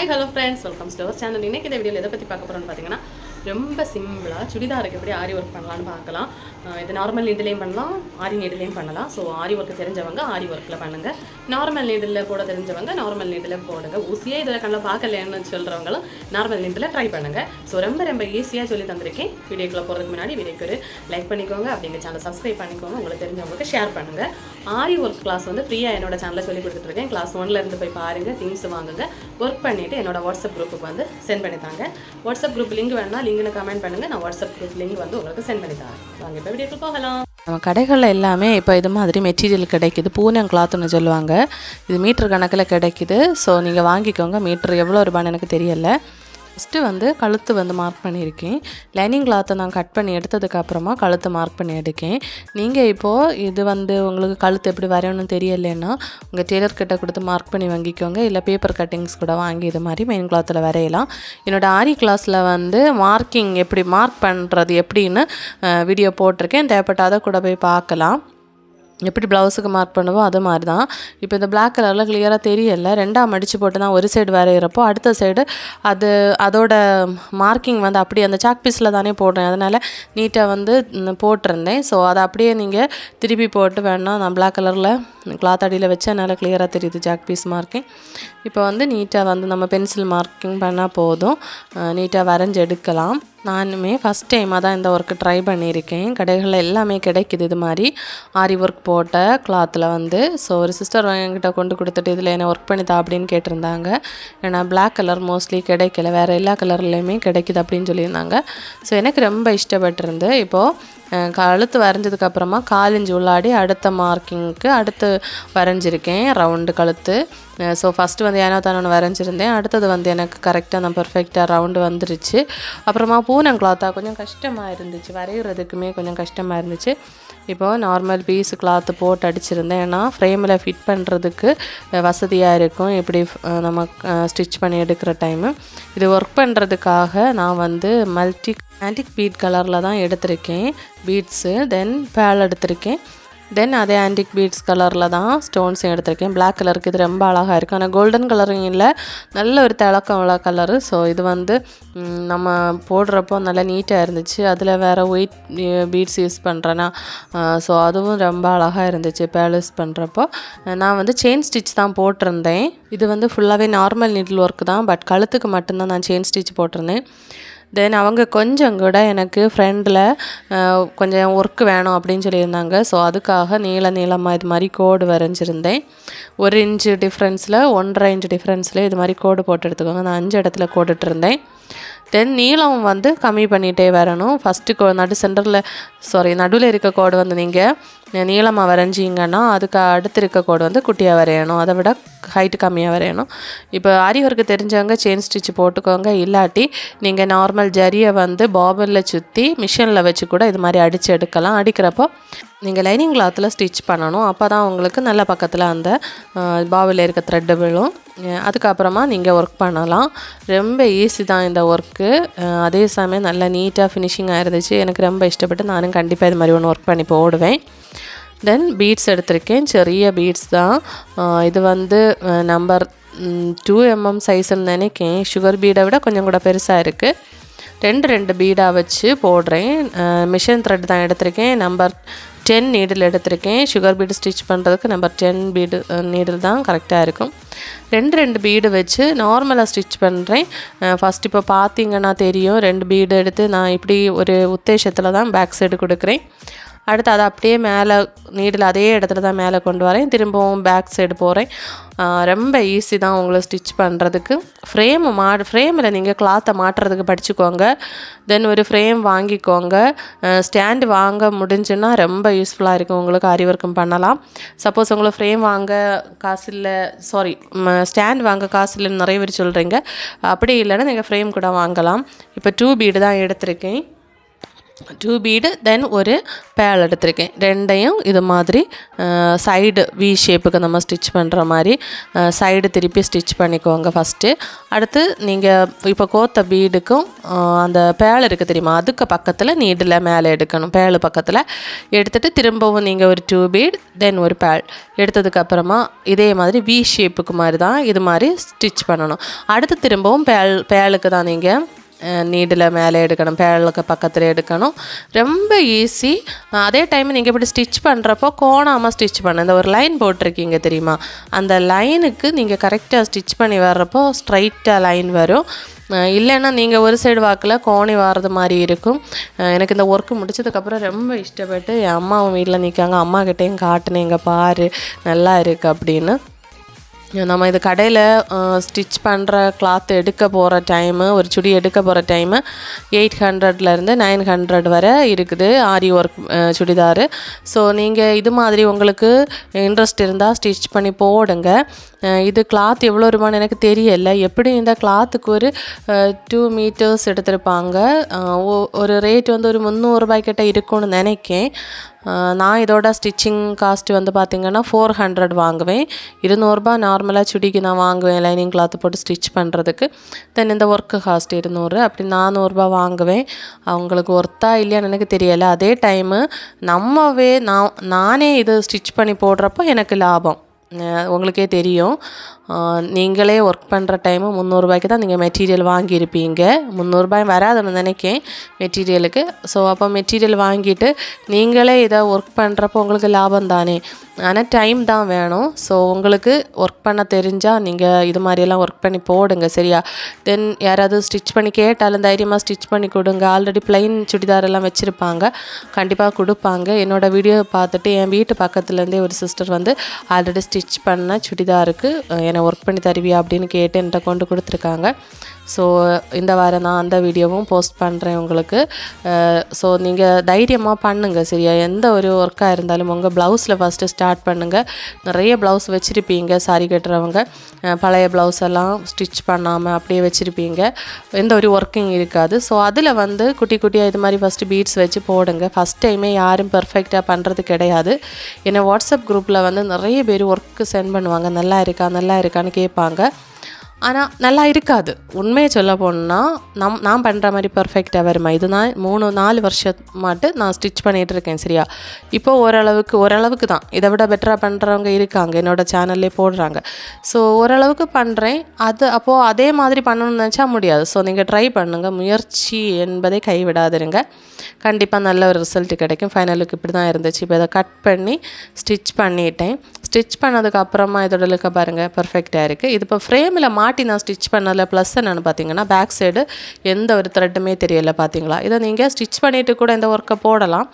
Hi hello friends welcome store channel இன்னைக்கு இந்த வீடியோவில் எதை பற்றி பார்க்க போகிறோம்னு பார்த்தீங்கன்னா ரொம்ப சிம்பிளாக சுடிதாருக்கு எப்படி ஆரி ஒர்க் பண்ணலாம்னு பார்க்கலாம். இது நார்மல் நீடிலையும் பண்ணலாம் ஆரி நீடிலையும் பண்ணலாம். ஸோ ஆரி ஒர்க்கு தெரிஞ்சவங்க ஆரி ஒர்க்கில் பண்ணுங்கள் நார்மல் நீடில் போட தெரிஞ்சவங்க நார்மல் நீடில் போடுங்க. ஊசியே இதில் கண்ணில் பார்க்கலன்னு சொல்கிறவங்களும் நார்மல் நீடில் ட்ரை பண்ணுங்கள் ஸோ ரொம்ப ரொம்ப ஈஸியாக சொல்லி தந்திருக்கேன். வீடியோக்குள்ளே போகிறதுக்கு முன்னாடி வீடியோக்கு ஒரு லைக் பண்ணிக்கோங்க. அப்படிங்க சேனல் சப்ஸ்கிரைப் பண்ணிக்கோங்க. உங்களுக்கு தெரிஞ்சவங்களுக்கு ஷேர் பண்ணுங்கள் ஆரி ஒர்க் கிளாஸ் வந்து ஃப்ரீயாக என்னோட சேனலில் சொல்லி கொடுத்துட்ருக்கேன். கிளாஸ் ஒன்லேருந்து போய் பாருங்கள் திங்ஸ் வாங்குங்க. ஒர்க் பண்ணிவிட்டு என்னோட வாட்ஸ்அப் குரூப்புக்கு வந்து சென்ட் பண்ணி தாங்க. வாட்ஸ்அப் குரூப் லிங்க் வேணால் நீங்களும் கமெண்ட் பண்ணுங்கள் நான் வாட்ஸ்அப் லிங்க் வந்து உங்களுக்கு சென்ட் பண்ணி தரேன். வாங்க இப்போ வீடியோக்கு போகலாம். நம்ம கடைகளில் எல்லாமே இப்போ இது மாதிரி மெட்டீரியல் கிடைக்குது. பூனம் கிளாத்துன்னு சொல்லுவாங்க. இது மீட்டர் கணக்கில் கிடைக்குது. ஸோ நீங்கள் வாங்கிக்கோங்க. மீட்டர் எவ்வளோ ரூபான்னு எனக்கு தெரியலை. ஃபஸ்ட்டு வந்து கழுத்து வந்து மார்க் பண்ணியிருக்கேன். லைனிங் கிளாத்தை நான் கட் பண்ணி எடுத்ததுக்கப்புறமா கழுத்து மார்க் பண்ணி எடுக்கேன். நீங்கள் இப்போது இது வந்து உங்களுக்கு கழுத்து எப்படி வரையணும்னு தெரியலைன்னா உங்கள் டெய்லர் கிட்ட கொடுத்து மார்க் பண்ணி வாங்கிக்கோங்க. இல்லை பேப்பர் கட்டிங்ஸ் கூட வாங்கி இது மாதிரி மெயின் கிளாத்தில் வரையலாம். என்னோடய ஆரி கிளாஸில் வந்து மார்க்கிங் எப்படி மார்க் பண்ணுறது எப்படின்னு வீடியோ போட்டிருக்கேன். தேவைப்பட்டால் அதை கூட போய் பார்க்கலாம். எப்படி ப்ளவுஸுக்கு மார்க் பண்ணுவோம் அது மாதிரி தான் இப்போ இந்த பிளாக் கலரில் கிளியராக தெரியலை. ரெண்டாக மடித்து போட்டு தான் ஒரு சைடு வரைகிறப்போ அடுத்த சைடு அது அதோட மார்க்கிங் வந்து அப்படியே அந்த சாக் பீஸில் தானே போடுறேன். அதனால் நீட்டாக வந்து போட்டிருந்தேன். ஸோ அதை அப்படியே நீங்கள் திருப்பி போட்டு வேணால் நான் பிளாக் கலரில் கிளாத் அடியில் வச்சு அதனால் கிளியராக தெரியுது ஜாக் பீஸ் மார்க்கிங் இப்போ வந்து நீட்டாக வந்து நம்ம பென்சில் மார்க்கிங் பண்ணால் போதும். நீட்டாக வரைஞ்சி எடுக்கலாம். நானுமே ஃபஸ்ட் டைமாக தான் இந்த ஒர்க்கு ட்ரை பண்ணியிருக்கேன். கடைகளில் எல்லாமே கிடைக்குது இது மாதிரி. ஆரி ஒர்க் போட்ட கிளாத்தில் வந்து ஸோ ஒரு சிஸ்டர் என்கிட்ட கொண்டு கொடுத்துட்டு இதில் என்ன ஒர்க் பண்ணித்தா அப்படின்னு கேட்டிருந்தாங்க. ஏன்னா பிளாக் கலர் மோஸ்ட்லி கிடைக்கல வேறு எல்லா கலர்லேயுமே கிடைக்குது அப்படின்னு சொல்லியிருந்தாங்க. ஸோ எனக்கு ரொம்ப இஷ்டப்பட்டிருந்து இப்போது கழுத்து வரைஞ்சதுக்கு அப்புறமா காலிஞ்சு உள்ளாடி அடுத்த மார்க்கிங்க்கு அடுத்து வரைஞ்சிருக்கேன் ரவுண்டு கழுத்து. ஸோ ஃபஸ்ட்டு வந்து ஏனோ தானோன்னு வரைஞ்சிருந்தேன். அடுத்தது வந்து எனக்கு கரெக்டாக நான் பர்ஃபெக்டாக ரவுண்டு வந்துருச்சு. அப்புறமா பூனம் கிளாத்தாக கொஞ்சம் கஷ்டமாக இருந்துச்சு. வரைகிறதுக்குமே கொஞ்சம் கஷ்டமாக இருந்துச்சு. இப்போது நார்மல் பீஸ் கிளாத்து போட்டு அடிச்சிருந்தேன். ஏன்னா ஃப்ரேமில் ஃபிட் பண்ணுறதுக்கு வசதியாக இருக்கும். இப்படி நம்ம ஸ்டிச் பண்ணி எடுக்கிற டைமு இது ஒர்க் பண்ணுறதுக்காக நான் வந்து மல்டி ஆன்டிக் பீட் கலரில் தான் எடுத்திருக்கேன் பீட்ஸு தென் பேல் எடுத்திருக்கேன். தென் அதே ஆன்டிக் பீட்ஸ் கலரில் தான் ஸ்டோன்ஸும் எடுத்திருக்கேன். பிளாக் கலருக்கு இது ரொம்ப அழகாக இருக்குது ஆனால் கோல்டன் கலரும் இல்லை. நல்ல ஒரு திளக்கம் உள்ள கலரு ஸோ இது வந்து நம்ம போடுறப்போ நல்லா நீட்டாக இருந்துச்சு. அதில் வேறு ஒயிட் பீட்ஸ் யூஸ் பண்ணுறேன்னா ஸோ அதுவும் ரொம்ப அழகாக இருந்துச்சு பேல் யூஸ் பண்ணுறப்போ நான் வந்து செயின் ஸ்டிச் தான் போட்டிருந்தேன். இது வந்து ஃபுல்லாகவே நார்மல் நீடில் ஒர்க் தான். பட் கழுத்துக்கு மட்டும்தான் நான் செயின் ஸ்டிச் போட்டிருந்தேன். தென் அவங்க கொஞ்சம் கூட எனக்கு ஃப்ரெண்டில் கொஞ்சம் ஒர்க் வேணும் அப்படின்னு சொல்லியிருந்தாங்க. ஸோ அதுக்காக நீள நீளமாக இது மாதிரி கோடு வரைஞ்சிருந்தேன். ஒரு இன்ச்சு டிஃப்ரென்ஸில் ஒன்றரை இன்ச்சு டிஃப்ரென்ஸில் இது மாதிரி கோடு போட்டு எடுத்துக்கோங்க. நான் அஞ்சு இடத்துல கோடிட்டு இருந்தேன் தென் நீளம் வந்து கம்மி பண்ணிகிட்டே வரணும். ஃபஸ்ட்டு கோ நடு சென்டரில் சாரி நடுவில் இருக்க கோடு வந்து நீங்கள் நீளமாக வரைஞ்சிங்கன்னா அதுக்கு அடுத்து இருக்க கோடு வந்து குட்டியாக வரையணும். அதை விட ஹைட்டு கம்மியாக வரையணும். இப்போ ஆரிவருக்கு தெரிஞ்சவங்க செயின் ஸ்டிச் போட்டுக்கோங்க. இல்லாட்டி நீங்கள் நார்மல் ஜரியை வந்து பாபரில் சுற்றி மிஷினில் வச்சு கூட இது மாதிரி அடித்து எடுக்கலாம். அடிக்கிறப்போ நீங்கள் லைனிங் கிளாத்தில் ஸ்டிச் பண்ணணும். அப்போ தான் உங்களுக்கு நல்ல பக்கத்தில் அந்த பாவில் இருக்க த்ரெட்டு விழும். அதுக்கப்புறமா நீங்கள் ஒர்க் பண்ணலாம். ரொம்ப ஈஸி தான் இந்த ஒர்க்கு அதே சமயம் நல்லா நீட்டாக ஃபினிஷிங்காக இருந்துச்சு. எனக்கு ரொம்ப இஷ்டப்பட்டு நானும் கண்டிப்பாக இது மாதிரி ஒன்று ஒர்க் பண்ணி போடுவேன். தென் பீட்ஸ் எடுத்திருக்கேன். சிறிய பீட்ஸ் தான். இது வந்து நம்பர் டூ எம்எம் சைஸ்ன்னு நினைக்கேன். சுகர் பீடை விட கொஞ்சம் கூட பெருசாக இருக்குது ரெண்டு ரெண்டு பீடாக வச்சு போடுறேன். மிஷின் த்ரெட் தான் எடுத்திருக்கேன். நம்பர் டென் நீடில் எடுத்திருக்கேன். சுகர் பீடு ஸ்டிச் பண்ணுறதுக்கு நம்பர் டென் பீடு நீடில் தான் கரெக்டாக இருக்கும். ரெண்டு ரெண்டு பீடு வச்சு நார்மலாக ஸ்டிச் பண்ணுறேன் ஃபஸ்ட் இப்போ பார்த்தீங்கன்னா தெரியும். ரெண்டு பீடு எடுத்து நான் இப்படி ஒரு உத்தேசத்தில் தான் பேக் சைடு கொடுக்குறேன். அடுத்து அதை அப்படியே மேலே நீடில் அதே இடத்துல தான் மேலே கொண்டு வரேன். திரும்பவும் பேக் சைடு போகிறேன் ரொம்ப ஈஸி தான் உங்களை ஸ்டிச் பண்ணுறதுக்கு ஃப்ரேம் மா ஃப்ரேமில் நீங்கள் கிளாத்தை மாட்டுறதுக்கு படிச்சுக்கோங்க. தென் ஒரு ஃப்ரேம் வாங்கிக்கோங்க. ஸ்டாண்டு வாங்க முடிஞ்சுன்னா ரொம்ப யூஸ்ஃபுல்லாக இருக்கும். உங்களுக்கு அறிவர்க்கம் பண்ணலாம். சப்போஸ் உங்களை ஃப்ரேம் வாங்க காசு இல்லை சாரி ஸ்டாண்ட் வாங்க காசு இல்லைன்னு நிறைய பேர் சொல்கிறீங்க அப்படி இல்லைன்னா நீங்கள் ஃப்ரேம் கூட வாங்கலாம். இப்போ டூ பீடு தான் எடுத்திருக்கேன். டூ பீடு தென் ஒரு பேல் எடுத்திருக்கேன். ரெண்டையும் இது மாதிரி சைடு வி ஷேப்புக்கு நம்ம ஸ்டிச் பண்ணுற மாதிரி சைடு திருப்பி ஸ்டிச் பண்ணிக்கோங்க ஃபஸ்ட்டு அடுத்து நீங்கள் இப்போ கோத்த பீடுக்கும் அந்த பேல் இருக்குது தெரியுமா? அதுக்கு பக்கத்தில் நீடில் மேலே எடுக்கணும். பேல் பக்கத்தில் எடுத்துகிட்டு திரும்பவும் நீங்கள் ஒரு டூ பீட் தென் ஒரு பேல் எடுத்ததுக்கப்புறமா இதே மாதிரி வி ஷேப்புக்கு மாதிரி தான் இது மாதிரி ஸ்டிச் பண்ணணும். அடுத்து திரும்பவும் பேல் பேலுக்கு தான் நீங்கள் நீடில் மேலே எடுக்கணும் பேரலுக்கு பக்கத்தில் எடுக்கணும். ரொம்ப ஈஸி அதே டைம் நீங்கள் இப்படி ஸ்டிச் பண்ணுறப்போ கோணாமல் ஸ்டிச் பண்ண. இந்த ஒரு லைன் போட்டிருக்கீங்க தெரியுமா? அந்த லைனுக்கு நீங்கள் கரெக்டாக ஸ்டிச் பண்ணி வர்றப்போ ஸ்ட்ரைட்டாக லைன் வரும். இல்லைன்னா நீங்கள் ஒரு சைடு வாக்கில் கோணி வாரது மாதிரி இருக்கும். எனக்கு இந்த ஒர்க்கு முடிச்சதுக்கப்புறம் ரொம்ப இஷ்டப்பட்டு என் அம்மாவும் வீட்டில் நிற்காங்க அம்மா கிட்டேயும் இங்கே பாரு நல்லா இருக்குது அப்படின்னு. நம்ம இது கடையில் ஸ்டிச் பண்ணுற கிளாத் எடுக்க போகிற டைமு ஒரு சுடி எடுக்க போகிற டைமு எயிட் ஹண்ட்ரட்லேருந்து நைன் ஹண்ட்ரட் வரை இருக்குது ஆரி ஒர்க் சுடிதார். ஸோ நீங்கள் இது மாதிரி உங்களுக்கு இன்ட்ரெஸ்ட் இருந்தால் ஸ்டிச் பண்ணி போடுங்க. இது கிளாத் எவ்வளோ ரூபான்னு எனக்கு தெரியல. எப்படி இந்த கிளாத்துக்கு ஒரு டூ மீட்டர்ஸ் எடுத்திருப்பாங்க? ஒ- ஒரு ரேட் வந்து ஒரு முந்நூறுபாய்க்கிட்ட இருக்கும்னு நினைக்கேன். நான் இதோட ஸ்டிச்சிங் காஸ்ட் வந்து பார்த்திங்கன்னா ஃபோர் ஹண்ட்ரட் வாங்குவேன். இருநூறுபா நார்மலாக சுடிக்கு நான் வாங்குவேன் லைனிங் கிளாத் போட்டு ஸ்டிச் பண்ணுறதுக்கு தென் இந்த ஒர்க்கு காஸ்ட் இருநூறு அப்படி நானூறுரூபா வாங்குவேன். அவங்களுக்கு ஒர்த்தா இல்லையான்னு எனக்கு தெரியலை. அதே டைமு நம்மவே நான் நானே இது ஸ்டிச் பண்ணி போடுறப்போ எனக்கு லாபம். உங்களுக்கே தெரியும். நீங்களே ஒர்க் பண்ணுற டைமு முந்நூறுபாய்க்கு தான் நீங்கள் மெட்டீரியல் வாங்கியிருப்பீங்க. முந்நூறுபாய் வராதுன்னு நினைக்கேன் மெட்டீரியலுக்கு ஸோ அப்போ மெட்டீரியல் வாங்கிட்டு நீங்களே இதை ஒர்க் பண்ணுறப்போ உங்களுக்கு லாபம் தானே? ஆனால் டைம் தான் வேணும். ஸோ உங்களுக்கு ஒர்க் பண்ண தெரிஞ்சால் நீங்கள் இது மாதிரியெல்லாம் ஒர்க் பண்ணி போடுங்க சரியா? தென் யாராவது ஸ்டிச் பண்ணி கேட்டாலும் தைரியமாக ஸ்டிச் பண்ணி கொடுங்க. ஆல்ரெடி ப்ளைன் சுடிதார் எல்லாம் வச்சுருப்பாங்க. கண்டிப்பாக கொடுப்பாங்க. என்னோடய வீடியோ பார்த்துட்டு என் வீட்டு பக்கத்துலேருந்தே ஒரு சிஸ்டர் வந்து ஆல்ரெடி ஸ்டிச் பண்ண சுடிதாருக்கு என்னை ஒர்க் பண்ணி தருவியா அப்படின்னு கேட்டு என்கிட்ட கொண்டு கொடுத்துருக்காங்க. ஸோ இந்த வாரம் நான் அந்த வீடியோவும் போஸ்ட் பண்ணுறேன் உங்களுக்கு. ஸோ நீங்கள் தைரியமாக பண்ணுங்கள் சரியா? எந்த ஒரு ஒர்க்காக இருந்தாலும் உங்கள் ப்ளவுஸில் ஃபஸ்ட்டு ஸ்டார்ட் பண்ணுங்கள் நிறைய ப்ளவுஸ் வச்சுருப்பீங்க சாரி கட்டுறவங்க. பழைய ப்ளவுஸ் எல்லாம் ஸ்டிச் பண்ணாமல் அப்படியே வச்சுருப்பீங்க. எந்த ஒரு ஒர்க்கிங் இருக்காது. ஸோ அதில் வந்து குட்டி குட்டியாக இது மாதிரி ஃபஸ்ட்டு பீட்ஸ் வச்சு போடுங்க. ஃபஸ்ட் டைமே யாரும் பர்ஃபெக்டாக பண்ணுறது கிடையாது. என்னை வாட்ஸ்அப் குரூப்பில் வந்து நிறைய பேர் ஒர்க்கு சென்ட் பண்ணுவாங்க. நல்லா இருக்கா? நல்லா இருக்கான்னு கேட்பாங்க. ஆனால் நல்லா இருக்காது. உண்மையை சொல்ல போனால் நம் நான் பண்ணுற மாதிரி பர்ஃபெக்டாக வருமா? இது நான் மூணு நாலு வருஷம் நான் ஸ்டிச் பண்ணிகிட்டு இருக்கேன் சரியா? இப்போ ஓரளவுக்கு ஓரளவுக்கு தான். இதை விட பெட்டராக பண்ணுறவங்க இருக்காங்க. என்னோடய சேனல்லே போடுறாங்க. ஸோ ஓரளவுக்கு பண்ணுறேன் அது அப்போது அதே மாதிரி பண்ணணும்னு நினச்சா முடியாது. ஸோ நீங்கள் ட்ரை பண்ணுங்கள் முயற்சி என்பதை கைவிடாதிருங்க. கண்டிப்பாக நல்ல ஒரு ரிசல்ட் கிடைக்கும். ஃபைனலுக்கு இப்படி தான் இருந்துச்சு. இப்போ இதை கட் பண்ணி ஸ்டிச் பண்ணிட்டேன். ஸ்டிச் பண்ணதுக்கு அப்புறமா இதோட லுக்க பாருங்கள் பர்ஃபெக்டாக இருக்குது இது இப்போ ஃப்ரேமில் மாட்டி நான் ஸ்டிச் பண்ணதில் ப்ளஸ் என்னென்னு பார்த்தீங்கன்னா பேக் சைடு எந்த ஒரு த்ரெட்டுமே தெரியலை பார்த்தீங்களா இதை நீங்கள் ஸ்டிச் பண்ணிவிட்டு கூட இந்த ஒர்க்கை போடலாம்.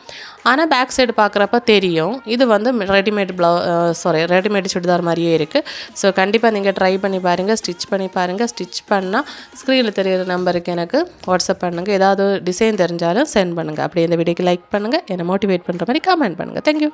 ஆனால் பேக் சைடு பார்க்குறப்ப தெரியும். இது வந்து readymade blouse sari readymade churidar மாதிரியே இருக்குது ஸோ கண்டிப்பாக நீங்கள் ட்ரை பண்ணி பாருங்கள் ஸ்டிச் பண்ணி பாருங்கள் ஸ்டிச் பண்ணால் ஸ்க்ரீனில் தெரியிற நம்பருக்கு எனக்கு வாட்ஸ்அப் பண்ணுங்கள் ஏதாவது டிசைன் தெரிஞ்சாலும் சென்ட் பண்ணுங்கள் அப்படியே இந்த வீடியோக்கு லைக் பண்ணுங்கள் என்னை மோட்டிவேட் பண்ணுற மாதிரி கமெண்ட் பண்ணுங்கள் தேங்க்யூ